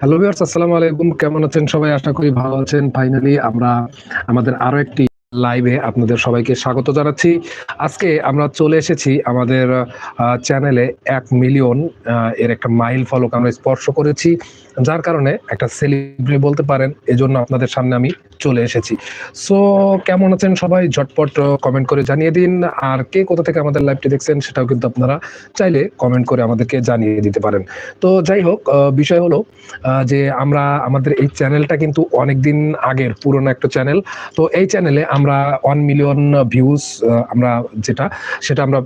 Hello viewers আসসালামু আলাইকুম। কেমন আছেন সবাই? আশা করি ভালো আছেন। ফাইনালি আমরা আমাদের আরও একটি লাইভে আপনাদের সবাইকে স্বাগত জানাচ্ছি। আজকে আমরা চলে এসেছি আমাদের চ্যানেলে এক মিলিয়ন এর একটা মাইল ফলক আমরা স্পর্শ করেছি। যার কারণে একটা সেলিব্রিটি বলতে পারেন। এজন্য আপনাদের সামনে আমি চলে এসেছি। সো কেমন আছেন সবাই? ঝটপট কমেন্ট করে জানিয়ে দিন। আর কে কোথা থেকে আমাদের লাইভটি দেখছেন সেটাও কিন্তু আপনারা চাইলে কমেন্ট করে আমাদেরকে জানিয়ে দিতে পারেন। তো, যাই হোক বিষয় হলো যে আমরা, আমাদের এই চ্যানেলটা কিন্তু অনেকদিন আগের, পুরনো একটা চ্যানেল তো, এই চ্যানেলে আমরা ওয়ান মিলিয়ন ভিউজ আমরা যেটা, সেটা আমরা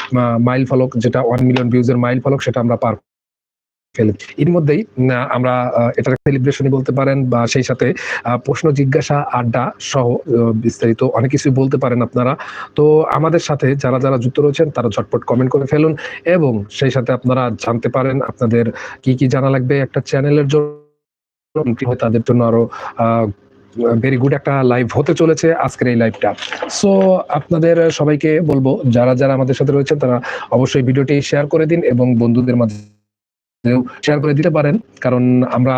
মাইল ফলক, যেটা ওয়ান মিলিয়ন ভিউজের মাইল ফলক, সেটা আমরা পার এর মধ্যেই আমরা এটা সেলিব্রেশনই বলতে পারেন বা সেই সাথে প্রশ্ন, জিজ্ঞাসা, আড্ডা সহ বিস্তারিত অনেক কিছুই বলতে পারেন আপনারা। তো আমাদের সাথে যারা যারা যুক্ত রয়েছেন, তারা ঝটপট কমেন্ট করে ফেলুন এবং সেই সাথে আপনারা জানতে পারেন আপনাদের কি কি জানা লাগবে একটা চ্যানেলের জন্য। তাদের জন্য আরও ভেরি গুড একটা লাইভ হতে চলেছে আজকের এই লাইভটা সো আপনাদের সবাইকে বলব, যারা যারা আমাদের সাথে রয়েছেন, তারা অবশ্যই ভিডিওটি শেয়ার করে দিন এবং বন্ধুদের মাঝে শেয়ার করে দিতে পারেন। কারণ আমরা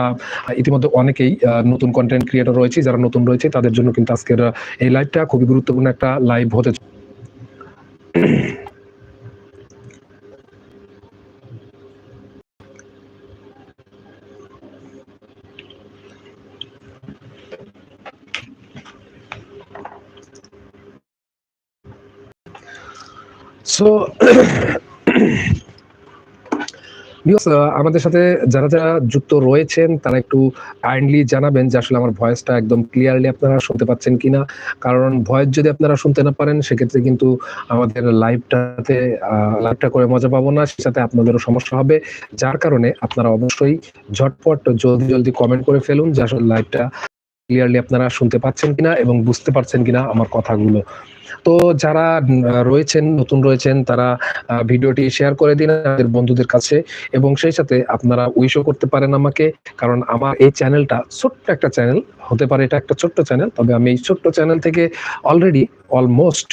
ইতিমধ্যে অনেকেই নতুন কন্টেন্ট ক্রিয়েটর রয়েছে, যারা নতুন রয়েছে, তাদের জন্য কিন্তু আজকের এই লাইভটা খুবই গুরুত্বপূর্ণ একটা লাইভ হতে সো আমাদের সাথে যারা যারা যুক্ত রয়েছেন, তারা একটু কাইন্ডলি জানাবেন যে আসলে আমার ভয়েসটা একদম ক্লিয়ারলি আপনারা শুনতে পাচ্ছেন কিনা। কারণ ভয়েস যদি আপনারা শুনতে না পারেন, সেক্ষেত্রে কিন্তু আমাদের লাইভটাতে লাইভটা করে মজা পাবো না সাথে আপনাদেরও সমস্যা হবে। যার কারণে আপনারা অবশ্যই ঝটপট জলদি জলদি কমেন্ট করে ফেলুন যে আসলে লাইভটা ক্লিয়ারলি আপনারা শুনতে পাচ্ছেন কিনা এবং বুঝতে পারছেন কিনা আমার কথাগুলো। তো যারা রয়েছেন, নতুন রয়েছেন, তারা ভিডিওটি শেয়ার করে দিন আমাদের বন্ধুদের কাছে এবং সেই সাথে আপনারা উইশও করতে পারেন আমাকে, কারণ আমার এই চ্যানেলটা ছোট্ট একটা চ্যানেল হতে পারে, এটা একটা ছোট্ট চ্যানেল তবে আমি এই ছোট্ট চ্যানেল থেকে অলরেডি অলমোস্ট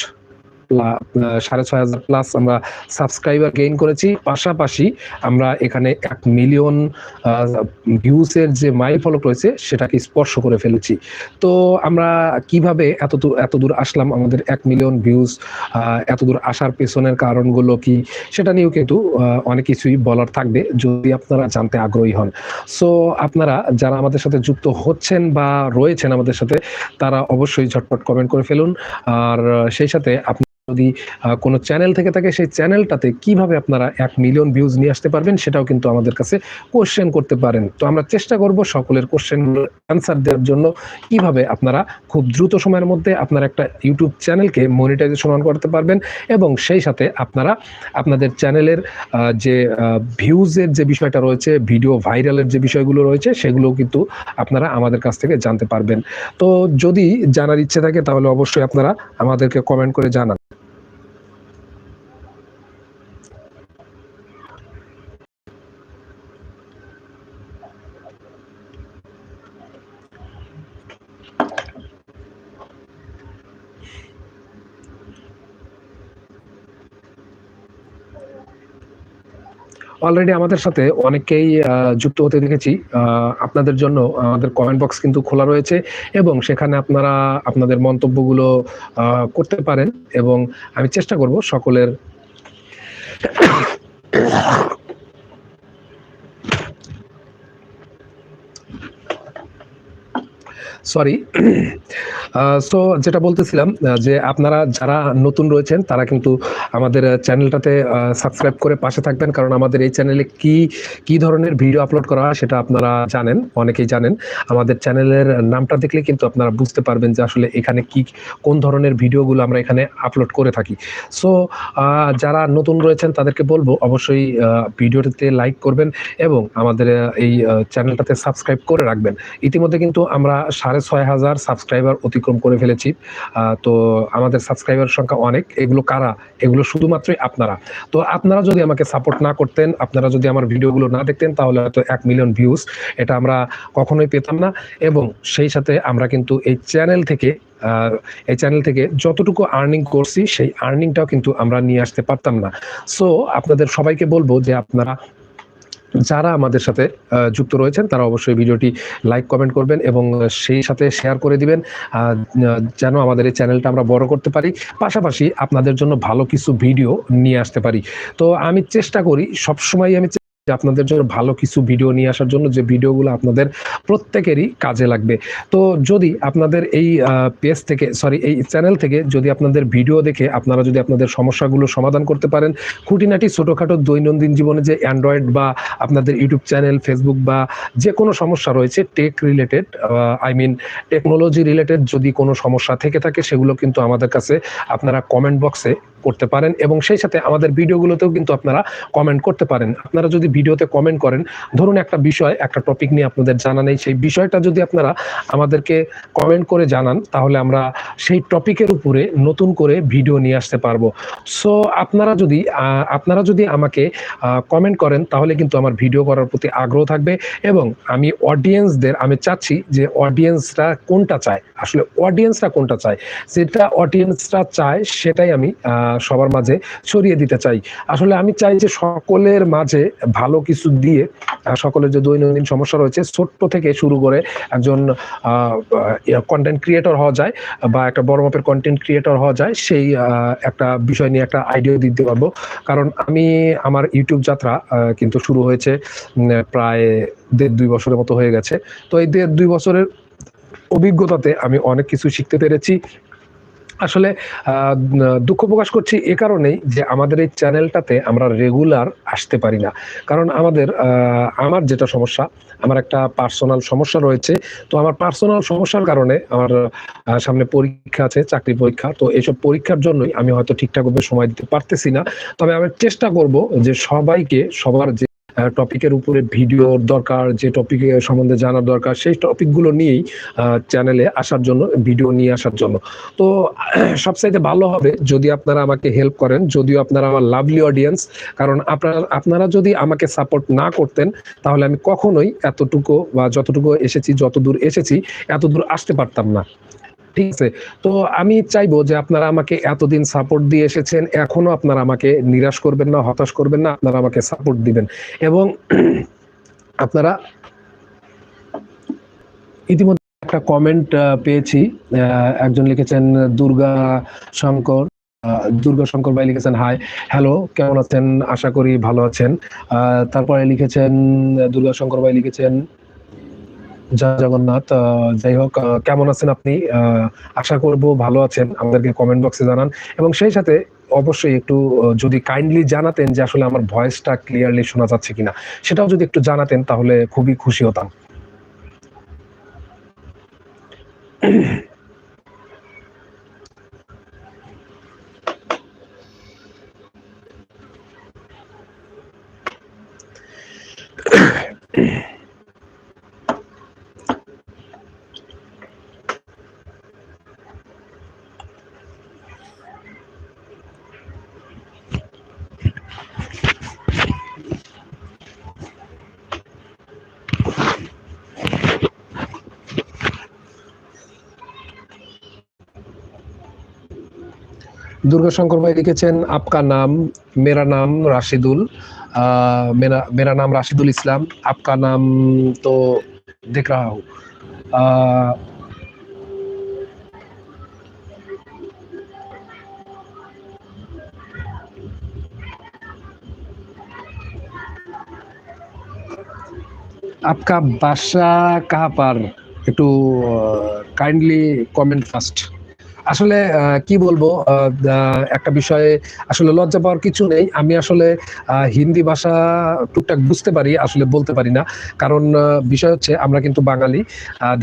সাড়ে ছয় হাজার প্লাস আমরা সাবস্ক্রাইবার গেইন করেছি। পাশাপাশি আমরা এখানে এক মিলিয়ন ভিউসের যে মাইল ফলক রয়েছে সেটাকে স্পর্শ করে ফেলেছি। তো আমরা কীভাবে এত এত দূর আসলাম? আমাদের এক মিলিয়ন এত দূর আসার পেছনের কারণগুলো কি? সেটা নিয়েও কিন্তু অনেক কিছুই বলার থাকবে, যদি আপনারা জানতে আগ্রহী হন। সো আপনারা যারা আমাদের সাথে যুক্ত হচ্ছেন বা রয়েছেন আমাদের সাথে, তারা অবশ্যই ঝটপট কমেন্ট করে ফেলুন। আর, সেই সাথে আপনি যদি কোনো চ্যানেল থেকে থাকে, সেই চ্যানেলটাতে কীভাবে আপনারা এক মিলিয়ন ভিউজ নিয়ে আসতে পারবেন সেটাও কিন্তু আমাদের কাছে কোশ্চেন করতে পারেন। তো আমরা চেষ্টা করব সকলের কোশ্চেন অ্যান্সার দেওয়ার জন্য কীভাবে আপনারা খুব দ্রুত সময়ের মধ্যে আপনার একটা ইউটিউব চ্যানেলকে মনিটাইজেশন অন করতে পারবেন এবং সেই সাথে আপনারা আপনাদের চ্যানেলের যে ভিউজের যে বিষয়টা রয়েছে ভিডিও ভাইরালের যে বিষয়গুলো রয়েছে সেগুলো কিন্তু আপনারা আমাদের কাছ থেকে জানতে পারবেন। তো যদি জানার ইচ্ছে থাকে তাহলে অবশ্যই আপনারা আমাদেরকে কমেন্ট করে জানান। অলরেডি আমাদের সাথে অনেকেই যুক্ত হতে দেখেছি। আপনাদের জন্য আমাদের কমেন্ট বক্স কিন্তু খোলা রয়েছে এবং সেখানে আপনারা আপনাদের মন্তব্যগুলো করতে পারেন এবং আমি চেষ্টা করব সকলের সরি সো যেটা বলতেছিলাম যে আপনারা যারা নতুন রয়েছেন, তারা কিন্তু আমাদের চ্যানেলটাতে সাবস্ক্রাইব করে পাশে থাকবেন। কারণ আমাদের এই চ্যানেলে কি কি ধরনের ভিডিও আপলোড করা হয় সেটা আপনারা জানেন, অনেকেই জানেন। আমাদের চ্যানেলের নামটা দেখলে কিন্তু আপনারা বুঝতে পারবেন যে আসলে এখানে কি, কোন ধরনের ভিডিওগুলো আমরা এখানে আপলোড করে থাকি। সো যারা নতুন রয়েছেন, তাদেরকে বলব, অবশ্যই ভিডিওটিতে লাইক করবেন এবং আমাদের এই চ্যানেলটাতে সাবস্ক্রাইব করে রাখবেন। ইতিমধ্যে কিন্তু আমরা সাড়ে ছয় হাজার সাবস্ক্রাইবার অতিক্রম করে ফেলেছি। তো আমাদের সাবস্ক্রাইবার সংখ্যা অনেক। এগুলো কারা? এগুলো শুধুমাত্রই আপনারা। তো আপনারা যদি আমাকে সাপোর্ট না করতেন, আপনারা যদি আমার ভিডিওগুলো না দেখতেন, তাহলে হয়তো এক মিলিয়ন ভিউজ এটা আমরা কখনোই পেতাম না। এবং সেই সাথে আমরা কিন্তু এই চ্যানেল থেকে এই চ্যানেল থেকে যতটুকু আর্নিং করছি, সেই আর্নিংটাও কিন্তু আমরা নিয়ে আসতে পারতাম না। সো আপনাদের সবাইকে বলব যে আপনারা যারা আমাদের সাথে যুক্ত রয়েছেন, তারা অবশ্যই ভিডিওটি লাইক, কমেন্ট করবেন এবং সেই সাথে শেয়ার করে দিবেন। যেন আমাদের এই চ্যানেলটা আমরা বড় করতে পারি, পাশাপাশি আপনাদের জন্য ভালো কিছু ভিডিও নিয়ে আসতে পারি। তো আমি চেষ্টা করি সবসময় আমি যে আপনাদের জন্য ভালো কিছু ভিডিও নিয়ে আসার জন্য যে ভিডিওগুলো আপনাদের প্রত্যেকেরই কাজে লাগবে। তো যদি আপনাদের এই পেজ থেকে সরি এই চ্যানেল থেকে যদি আপনাদের ভিডিও দেখে আপনারা যদি আপনাদের সমস্যাগুলো সমাধান করতে পারেন, খুঁটিনাটি ছোটোখাটো দৈনন্দিন জীবনে যে অ্যান্ড্রয়েড বা আপনাদের ইউটিউব চ্যানেল ফেসবুক বা যে কোনো সমস্যা রয়েছে tech related I mean technology related যদি কোনো সমস্যা থেকে থাকে, সেগুলো কিন্তু আমাদের কাছে আপনারা কমেন্ট বক্সে করতে পারেন এবং সেই সাথে আমাদের ভিডিওগুলোতেও কিন্তু আপনারা কমেন্ট করতে পারেন। আপনারা যদি ভিডিওতে কমেন্ট করেন, ধরুন একটা বিষয়, একটা টপিক নিয়ে আপনাদের জানা নেই, সেই বিষয়টা যদি আপনারা আমাদেরকে কমেন্ট করে জানান, তাহলে আমরা সেই টপিকের উপরে নতুন করে ভিডিও নিয়ে আসতে পারব। সো আপনারা যদি আপনারা যদি আমাকে কমেন্ট করেন, তাহলে কিন্তু আমার ভিডিও করার প্রতি আগ্রহ থাকবে এবং আমি অডিয়েন্সদের আমি চাচ্ছি যে অডিয়েন্সরা কোনটা চায়। আসলে অডিয়েন্সরা কোনটা চায়? যেটা অডিয়েন্সরা চায়, সেটাই আমি সবার মাঝে ছড়িয়ে দিতে চাই। আসলে আমি চাই যে সকলের মাঝে ভালো কিছু দিয়ে সকলের যে দৈনন্দিন সমস্যা রয়েছে, ছোট্ট থেকে শুরু করে একজন কন্টেন্ট ক্রিয়েটর হওয়া যায় বা একটা বড় মাপের কন্টেন্ট ক্রিয়েটর হওয়া যায়, সেই একটা বিষয় নিয়ে একটা আইডিয়া দিতে পারব। কারণ আমি, আমার ইউটিউব যাত্রা কিন্তু শুরু হয়েছে প্রায় দেড় দুই বছরের মতো হয়ে গেছে। তো এই দেড় দুই বছরের অভিজ্ঞতাতে আমি অনেক কিছু শিখতে পেরেছি। আসলে দুঃখ প্রকাশ করছি এ কারণেই যে আমাদের এই চ্যানেলটাতে আমরা রেগুলার আসতে পারি না। কারণ আমাদের আমার যেটা সমস্যা, আমার একটা পার্সোনাল সমস্যা রয়েছে। তো আমার পার্সোনাল সমস্যার কারণে আমার সামনে পরীক্ষা আছে, চাকরি পরীক্ষা। তো এইসব পরীক্ষার জন্যই আমি হয়তো ঠিকঠাকভাবে সময় দিতে পারতেছি না। তবে আমি চেষ্টা করব যে সবাইকে সবার যে টপিকের উপরে ভিডিওর দরকার, যে টপিক সম্বন্ধে জানার দরকার, সেই টপিকগুলো নিয়েই চ্যানেলে আসার জন্য ভিডিও নিয়ে আসার জন্য। তো, সবচাইতে ভালো হবে যদি আপনারা আমাকে হেল্প করেন, যদিও আপনারা আমার লাভলি অডিয়েন্স কারণ আপনারা আপনারা যদি আমাকে সাপোর্ট না করতেন, তাহলে আমি কখনোই এতটুকু বা যতটুকু এসেছি, যতদূর এসেছি এত দূর আসতে পারতাম না। ঠিক আছে? তো আমি চাইব যে আপনারা আমাকে এতদিন সাপোর্ট দিয়ে এসেছেন, এখনও আপনারা আমাকে নিরাশ করবেন না, হতাশ করবেন না, আপনারা আমাকে সাপোর্ট দিবেন। এবং আপনারা ইতিমধ্যে একটা কমেন্ট পেয়েছি একজন লিখেছেন, দুর্গা শঙ্কর দুর্গা শঙ্কর ভাই লিখেছেন হাই হ্যালো কেমন আছেন? আশা করি ভালো আছেন। তারপরে লিখেছেন, দুর্গা শঙ্কর ভাই লিখেছেন জগন্নাথ যাই হোক কেমন আছেন আপনি? আশা করব ভালো আছেন। আমাদেরকে কমেন্ট বক্সে জানান। এবং সেই সাথে অবশ্যই একটু যদি কাইন্ডলি জানাতেন যে আসলে আমার ভয়েসটা ক্লিয়ারলি শোনা যাচ্ছে কিনা। সেটাও যদি একটু জানাতেন, তাহলে খুবই খুশি হতাম। Yeah. দুর্গাশঙ্কর ভাই লিখেছেন, আপকা নাম, মেরা নাম রাশিদুল মেরা মেরা নাম রাশিদুল ইসলাম, আপকা নাম তো দেখ রা হো আপকা বাসা কাহা पर একটু কাইন্ডলি কমেন্ট ফার্স্ট আসলে কি বলব একটা বিষয়ে আসলে লজ্জা পাওয়ার কিছু নেই। আমি আসলে হিন্দি ভাষা টুকটাক বুঝতে পারি, আসলে বলতে পারি না। কারণ বিষয় হচ্ছে, আমরা কিন্তু বাঙালি।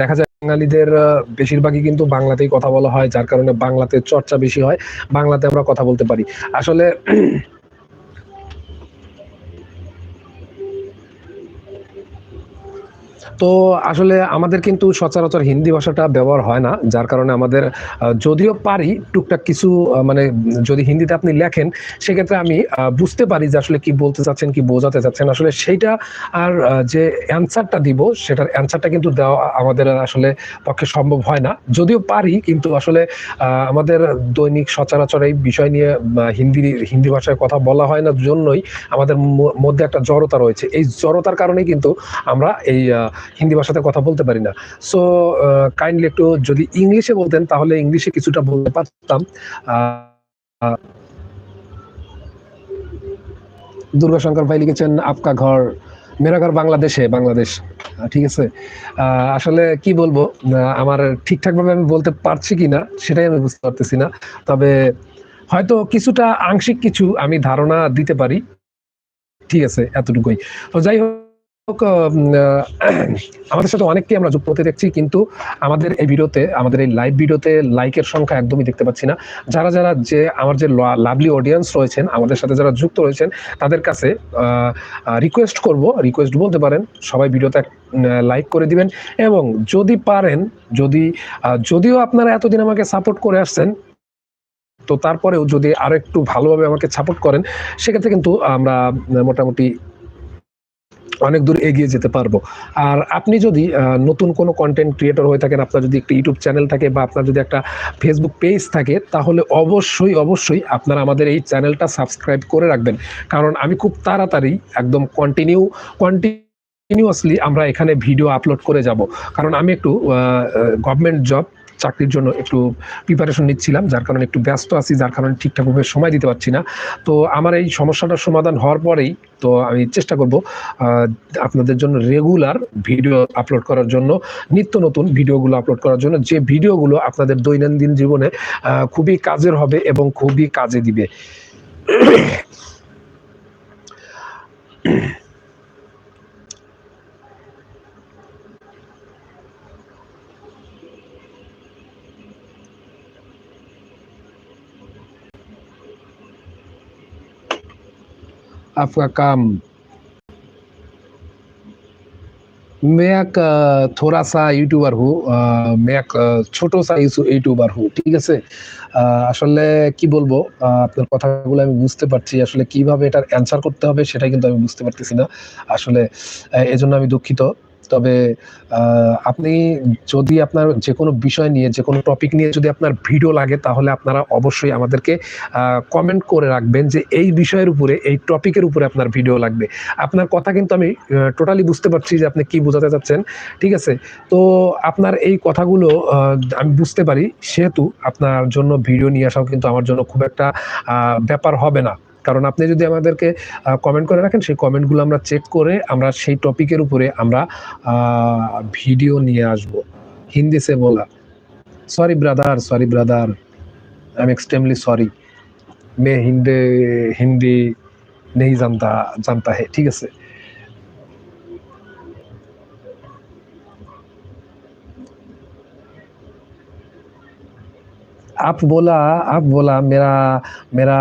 দেখা যায় বাঙালিদের বেশিরভাগই কিন্তু বাংলাতেই কথা বলা হয়, যার কারণে বাংলাতে চর্চা বেশি হয়। বাংলাতে আমরা কথা বলতে পারি। আসলে তো আসলে আমাদের কিন্তু সচরাচর হিন্দি ভাষাটা ব্যবহার হয় না, যার কারণে আমাদের যদিও পারি, টুকটাক কিছু মানে যদি হিন্দিতে আপনি লেখেন, সেক্ষেত্রে আমি বুঝতে পারি যে আসলে কি বলতে চাচ্ছেন, কি বোঝাতে চাচ্ছেন। আসলে সেইটা আর যে অ্যান্সারটা দিব, সেটার অ্যান্সারটা কিন্তু দেওয়া আমাদের আসলে পক্ষে সম্ভব হয় না। যদিও পারি, কিন্তু আসলে আমাদের দৈনিক সচরাচর এই বিষয় নিয়ে হিন্দি হিন্দি ভাষায় কথা বলা হয় না জন্যই আমাদের মধ্যে একটা জড়তা রয়েছে। এই জড়তার কারণেই কিন্তু আমরা এই হিন্দি ভাষাতে কথা বলতে পারি না। সো কাইন্ডলি একটু যদি ইংলিশে বলতেন, তাহলে ইংলিশে কিছুটা বলতে পারতাম। দুর্গাশঙ্কর ভাই লিখেছেন, আপকা ঘর, মেরা ঘর বাংলাদেশে, বাংলাদেশ। ঠিক আছে? আসলে কি বলব আমার ঠিকঠাক ভাবে আমি বলতে পারছি কিনা সেটাই আমি বুঝতে পারতেছি না। তবে হয়তো কিছুটা আংশিক কিছু আমি ধারণা দিতে পারি। ঠিক আছে, এতটুকুই। তো যাই হোক আমাদের সাথে অনেককে আমরা যুক্ত হতে দেখছি, কিন্তু আমাদের এই ভিডিওতে, আমাদের এই লাইভ ভিডিওতে লাইকের সংখ্যা একদমই দেখতে পাচ্ছি না। যারা যারা যে আমার যে লাভলি অডিয়েন্স রয়েছেন, আমাদের সাথে যারা যুক্ত রয়েছেন, তাদের কাছে রিকোয়েস্ট করব রিকোয়েস্ট বলতে পারেন, সবাই ভিডিওতে লাইক করে দিবেন, এবং যদি পারেন, যদি যদিও আপনারা এতদিন আমাকে সাপোর্ট করে আসছেন, তো তারপরেও যদি আরও একটু ভালোভাবে আমাকে সাপোর্ট করেন, সেক্ষেত্রে কিন্তু আমরা মোটামুটি অনেক দূর এগিয়ে যেতে পারব। আর আপনি যদি নতুন কোনো কন্টেন্ট ক্রিয়েটর হয়ে থাকেন, আপনার যদি একটা ইউটিউব চ্যানেল থাকে বা আপনার যদি একটা ফেসবুক পেজ থাকে, তাহলে অবশ্যই অবশ্যই আপনারা আমাদের এই চ্যানেলটা সাবস্ক্রাইব করে রাখবেন। কারণ আমি খুব তাড়াতাড়ি একদম কন্টিনিউ কন্টিনিউয়াসলি আমরা এখানে ভিডিও আপলোড করে যাব। কারণ আমি একটু গভর্নমেন্ট জব চাকরির জন্য একটু প্রিপারেশন নিচ্ছিলাম, যার কারণে একটু ব্যস্ত আছি, যার কারণে ঠিকঠাকভাবে সময় দিতে পারছি না। তো আমার এই সমস্যাটার সমাধান হওয়ার পরেই তো আমি চেষ্টা করব আপনাদের জন্য রেগুলার ভিডিও আপলোড করার জন্য, নিত্য নতুন ভিডিওগুলো আপলোড করার জন্য যে ভিডিওগুলো আপনাদের দৈনন্দিন জীবনে খুবই কাজের হবে এবং খুবই কাজে দিবে। आपका काम मैं एक अ, थोड़ा सा यूट्यूबर हूँ अ, मैं एक अ, ছোট সা ইউটিউবার হু ঠিক আছে আহ, আসলে কি বলবো আহ, আপনার কথাগুলো আমি বুঝতে পারছি আসলে কিভাবে এটার অ্যান্সার করতে হবে সেটা কিন্তু আমি বুঝতে পারতেছি না আসলে আহ, এজন্য আমি দুঃখিত তবে আপনি যদি আপনার যে কোনো বিষয় নিয়ে যে কোনো টপিক নিয়ে যদি আপনার ভিডিও লাগে, তাহলে আপনারা অবশ্যই আমাদেরকে কমেন্ট করে রাখবেন যে এই বিষয়ের উপরে, এই টপিকের উপরে আপনার ভিডিও লাগবে। আপনার কথা কিন্তু আমি টোটালি বুঝতে পারছি যে আপনি কি বোঝাতে চাচ্ছেন, ঠিক আছে? তো আপনার এই কথাগুলো আমি বুঝতে পারি, সেহেতু আপনার জন্য ভিডিও নিয়ে আসাও কিন্তু আমার জন্য খুব একটা ব্যাপার হবে না। কারণ আপনি যদি আমাদেরকে কমেন্ট করে রাখেন সেই কমেন্টগুলো আমরা চেক করে আমরা সেই টপিকের উপরে আমরা ভিডিও নিয়ে আসব হিন্দি সে বলা sorry brother sorry brother I am extremely sorry मैं हिंदी हिंदी नहीं जानता जानता है ठीक है से आप बोला आप बोला मेरा मेरा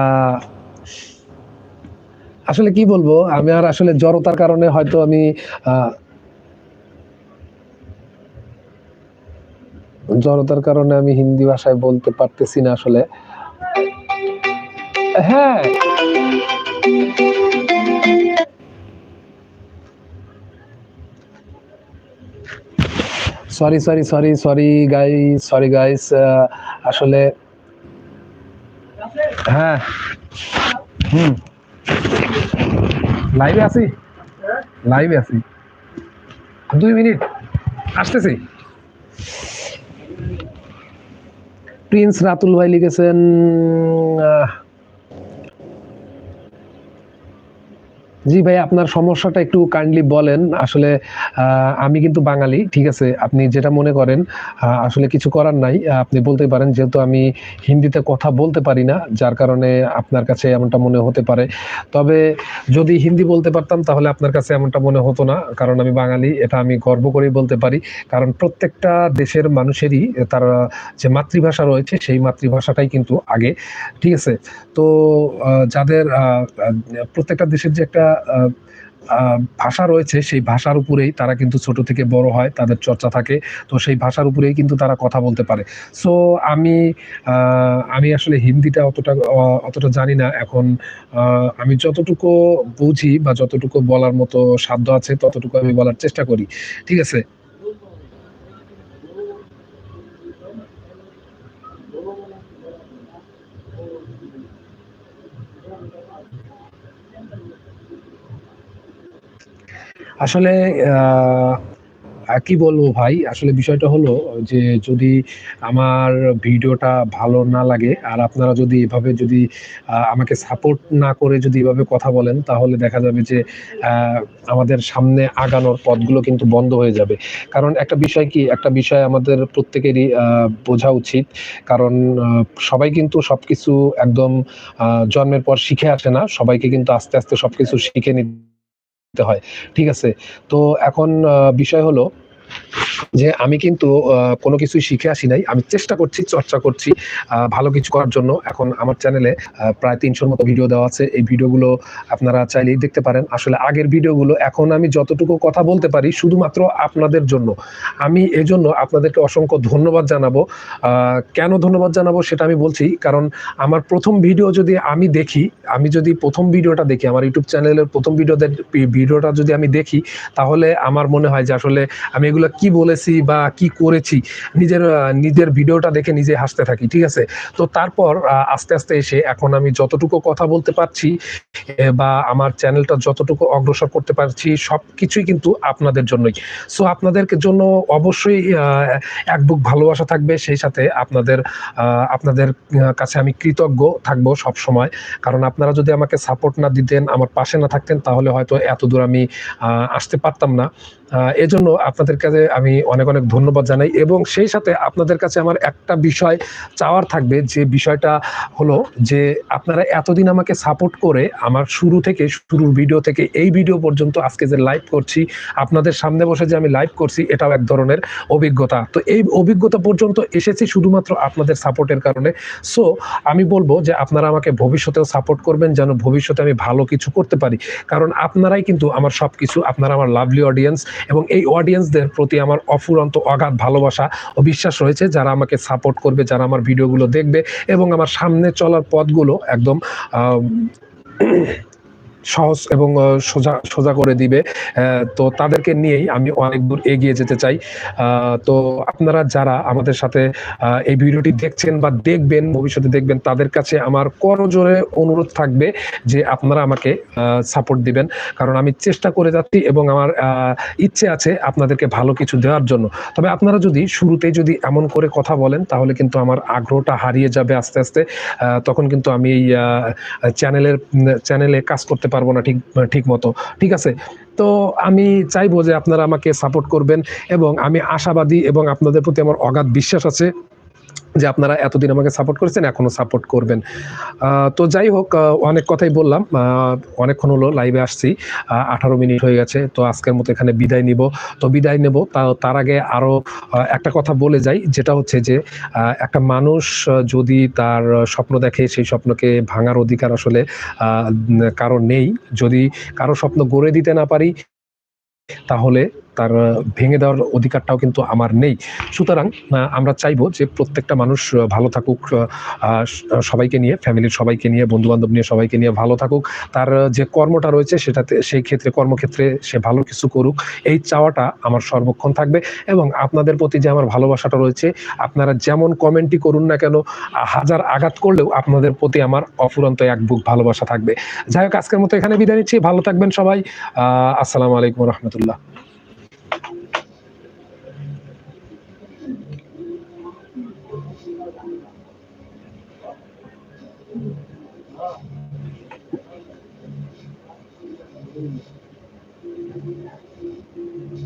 আসলে কি বলব? আমি আর আসলে জড়তার কারণে হয়তো আমি জড়তার কারণে আমি হিন্দি ভাষায় বলতে পারতেছি না আসলে। হ্যাঁ। Sorry sorry sorry sorry guy sorry guys আসলে হ্যাঁ। হুম। লাইভে আছি? লাইভে আছি। দুই মিনিট। আসতেছি। প্রিন্স রাতুল ভাই লিখেছেন জি ভাই, আপনার সমস্যাটা একটু কাইন্ডলি বলেন। আসলে আমি কিন্তু বাঙালি, ঠিক আছে? আপনি যেটা মনে করেন আসলে কিছু করার নাই। আপনি বলতে পারেন, যেহেতু আমি হিন্দিতে কথা বলতে পারি না, যার কারণে আপনার কাছে এমনটা মনে হতে পারে। তবে যদি হিন্দি বলতে পারতাম, তাহলে আপনার কাছে এমনটা মনে হতো না, কারণ আমি বাঙালি, এটা আমি গর্ব করেই বলতে পারি। কারণ প্রত্যেকটা দেশের মানুষেরই তার, যে মাতৃভাষা রয়েছে, সেই মাতৃভাষাটাই কিন্তু আগে, ঠিক আছে? তো যাদের প্রত্যেকটা দেশের যে একটা ভাষা রয়েছে, সেই ভাষার উপরেই তারা কিন্তু ছোট থেকে বড় হয়, তাদের চর্চা থাকে। তো সেই ভাষার উপরেই কিন্তু তারা কথা বলতে পারে। সো আমি আমি আসলে হিন্দিটা অতটা অতটা জানি না। এখন আমি যতটুকু বুঝি বা যতটুকু বলার মতো সাধ্য আছে, ততটুকু আমি বলার চেষ্টা করি। ঠিক আছে? আসলে কি বলব ভাই? আসলে বিষয়টা হলো যে, যদি আমার ভিডিওটা ভালো না লাগে, আর আপনারা যদি এভাবে যদি আমাকে সাপোর্ট না করে যদি এভাবে কথা বলেন, তাহলে দেখা যাবে যে আমাদের সামনে আগানোর পথগুলো কিন্তু বন্ধ হয়ে যাবে। কারণ একটা বিষয় কি? একটা বিষয় আমাদের প্রত্যেকেরই বোঝা উচিত। কারণ সবাই কিন্তু সব কিছু একদম জন্মের পর শিখে আসে না। সবাইকে কিন্তু আস্তে আস্তে সব কিছু শিখে নিতে হয়। ঠিক আছে? তো এখন বিষয় হলো যে আমি কিন্তু কোনো কিছুই শিখে আসি নাই। আমি চেষ্টা করছি, চর্চা করছি ভালো কিছু করার জন্য। এখন আমার চ্যানেলে প্রায় তিনশোর মতো ভিডিও দেওয়া আছে। এই ভিডিওগুলো আপনারা চাইলেই দেখতে পারেন। আসলে আগের ভিডিওগুলো এখন আমি যতটুকু কথা বলতে পারি, শুধুমাত্র আপনাদের জন্য। আমি এজন্য আপনাদেরকে অসংখ্য ধন্যবাদ জানাব। কেন ধন্যবাদ জানাব সেটা আমি বলছি, কারণ আমার প্রথম ভিডিও যদি আমি দেখি, আমি যদি প্রথম ভিডিওটা দেখি, আমার ইউটিউব চ্যানেলের প্রথম ভিডিও ভিডিওটা যদি আমি দেখি, তাহলে আমার মনে হয় যে আসলে আমি এগুলো কি বলেছি বা কি করেছি, নিজের নিজের ভিডিওটা দেখে নিজে হাসতে থাকি, ঠিক আছে? তো তারপর আস্তে আস্তে এসে এখন আমি যতটুকু কথা বলতে পারছি বা আমার চ্যানেলটা যতটুকু অগ্রসর করতে পারছি সব কিছুই কিন্তু আপনাদের জন্যই। সো আপনাদের জন্য অবশ্যই এক বুক ভালোবাসা থাকবে, সেই সাথে আপনাদের আপনাদের কাছে আমি কৃতজ্ঞ থাকব সব সময় কারণ আপনারা যদি আমাকে সাপোর্ট না দিতেন, আমার পাশে না থাকতেন, তাহলে হয়তো এত দূর আমি আসতে পারতাম না। এজন্য আপনাদের কাছে আমি অনেক অনেক ধন্যবাদ জানাই এবং সেই সাথে আপনাদের কাছে আমার একটা বিষয় চাওয়ার থাকবে যে বিষয়টা হলো যে আপনারা এতদিন আমাকে সাপোর্ট করে আমার শুরু থেকে, শুরুর ভিডিও থেকে, এই ভিডিও পর্যন্ত আজকে যে লাইভ করছি, আপনাদের সামনে বসে যে আমি লাইভ করছি, এটাও এক ধরনের অভিজ্ঞতা। তো এই অভিজ্ঞতা পর্যন্ত এসেছি শুধুমাত্র আপনাদের সাপোর্টের কারণে। সো আমি বলব যে আপনারা আমাকে ভবিষ্যতেও সাপোর্ট করবেন, যেন ভবিষ্যতে আমি ভালো কিছু করতে পারি। কারণ আপনারাই কিন্তু আমার সব কিছু আপনারা আমার লাভলি অডিয়েন্স এবং এই অডিয়েন্সদের প্রতি আমার অফুরন্ত অগাধ ভালোবাসা ও বিশ্বাস রয়েছে। যারা আমাকে সাপোর্ট করবে, যারা আমার ভিডিওগুলো দেখবে এবং আমার সামনে চলার পথগুলো একদম সহজ এবং সোজা সোজা করে দিবে। তো তাদেরকে নিয়েই আমি অনেক দূর এগিয়ে যেতে চাই। তো আপনারা যারা আমাদের সাথে এই ভিডিওটি দেখছেন বা দেখবেন, ভবিষ্যতে দেখবেন, তাদের কাছে আমার করজোরে অনুরোধ থাকবে যে আপনারা আমাকে সাপোর্ট দিবেন। কারণ আমি চেষ্টা করে যাচ্ছি এবং আমার ইচ্ছে আছে আপনাদেরকে ভালো কিছু দেওয়ার জন্য। তবে আপনারা যদি শুরুতেই যদি এমন করে কথা বলেন, তাহলে কিন্তু আমার আগ্রহটা হারিয়ে যাবে আস্তে আস্তে। তখন কিন্তু আমি এই চ্যানেলের, চ্যানেলে কাজ করতে পারব না ঠিক ঠিক মতো। ঠিক আছে? তো আমি চাইব যে আপনারা আমাকে সাপোর্ট করবেন এবং আমি আশাবাদী এবং আপনাদের প্রতি আমার অগাধ বিশ্বাস আছে। যে আপনারা এতদিন আমাকে সাপোর্ট করেছেন, এখনও সাপোর্ট করবেন। তো যাই হোক অনেক কথাই বললাম। অনেকক্ষণ হলো লাইভে আসছি। আঠারো মিনিট হয়ে গেছে, তো আজকের মতো এখানে বিদায় নিব। তো বিদায় নেব তার আগে আরও একটা কথা বলে যাই, যেটা হচ্ছে যে একটা মানুষ যদি তার স্বপ্ন দেখে, সেই স্বপ্নকে ভাঙার অধিকার আসলে কারও নেই। যদি কারও স্বপ্ন গড়ে দিতে না পারি, তাহলে তার ভেঙে দেওয়ার অধিকারটাও কিন্তু আমার নেই। সুতরাং আমরা চাইব যে প্রত্যেকটা মানুষ ভালো থাকুক সবাইকে নিয়ে, ফ্যামিলির সবাইকে নিয়ে বন্ধু বান্ধব নিয়ে সবাইকে নিয়ে ভালো থাকুক। তার যে কর্মটা রয়েছে সেটাতে, সেই ক্ষেত্রে, কর্মক্ষেত্রে সে ভালো কিছু করুক। এই চাওয়াটা আমার সর্বক্ষণ থাকবে এবং আপনাদের প্রতি যে আমার ভালোবাসাটা রয়েছে, আপনারা যেমন কমেন্টই করুন না কেন হাজার আঘাত করলেও আপনাদের প্রতি আমার অফুরন্ত এক বুক ভালোবাসা থাকবে। যাই হোক, আজকের মতো এখানে বিদায় নিচ্ছি। ভালো থাকবেন সবাই। আসসালামু আলাইকুম রহমতুল্লাহ।